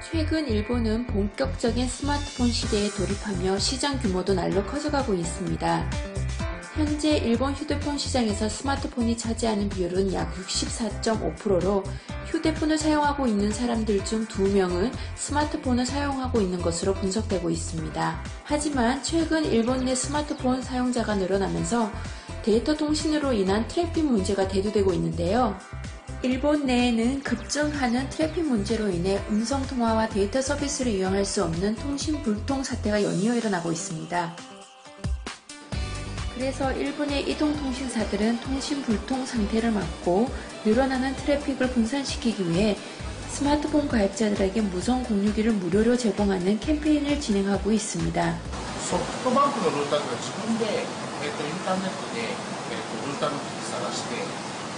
최근 일본은 본격적인 스마트폰 시대에 돌입하며 시장 규모도 날로 커져가고 있습니다. 현재 일본 휴대폰 시장에서 스마트폰이 차지하는 비율은 약 64.5%로 휴대폰을 사용하고 있는 사람들 중 2명은 스마트폰을 사용하고 있는 것으로 분석되고 있습니다. 하지만 최근 일본 내 스마트폰 사용자가 늘어나면서 데이터 통신으로 인한 트래픽 문제가 대두되고 있는데요. 일본 내에는 급증하는 트래픽 문제로 인해 음성통화와 데이터 서비스를 이용할 수 없는 통신 불통 사태가 연이어 일어나고 있습니다. 그래서 일본의 이동통신사들은 통신 불통 상태를 막고 늘어나는 트래픽을 분산시키기 위해 스마트폰 가입자들에게 무선 공유기를 무료로 제공하는 캠페인을 진행하고 있습니다. ソフトバンクのルーターとか自分で、えー、とインターネットで、えー、とルーターの機器探して、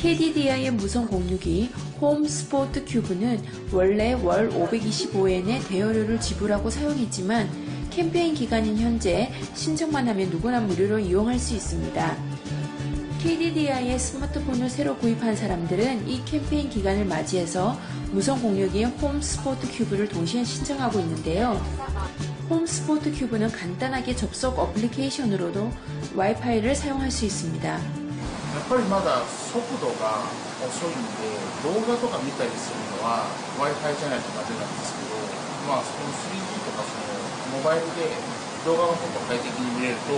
KDDI의 무선 공유기 홈 스포트 큐브는 원래 월 525엔의 대여료를 지불하고 사용했지만 캠페인 기간인 현재 신청만 하면 누구나 무료로 이용할 수 있습니다. KDDI의 스마트폰을 새로 구입한 사람들은 이 캠페인 기간을 맞이해서 무선 공유기 홈 스포트 큐브를 동시에 신청하고 있는데요. 홈 스포트 큐브는 간단하게 접속 어플리케이션으로도 와이파이를 사용할 수 있습니다. やっぱりまだ速度が遅いんで動画とか見たりするのは w i f i じゃないとダメなんですけどまあその 3G とかそのモバイルで動画がもっと快適に見れると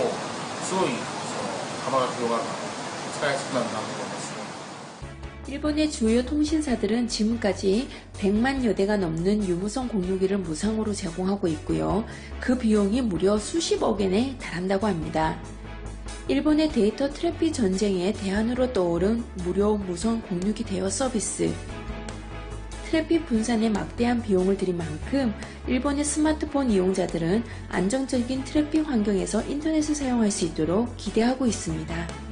すごいその幅が広がる使いやすくなるなと思いますね 일본의 주요 통신사들은 지금까지 100만 여대가 넘는 유무선 공유기를 무상으로 제공하고 있고요. 그 비용이 무려 수십억엔에 달한다고 합니다. 일본의 데이터 트래픽 전쟁에 대안으로 떠오른 무료 무선 공유기 대여 서비스. 트래픽 분산에 막대한 비용을 들인 만큼 일본의 스마트폰 이용자들은 안정적인 트래픽 환경에서 인터넷을 사용할 수 있도록 기대하고 있습니다.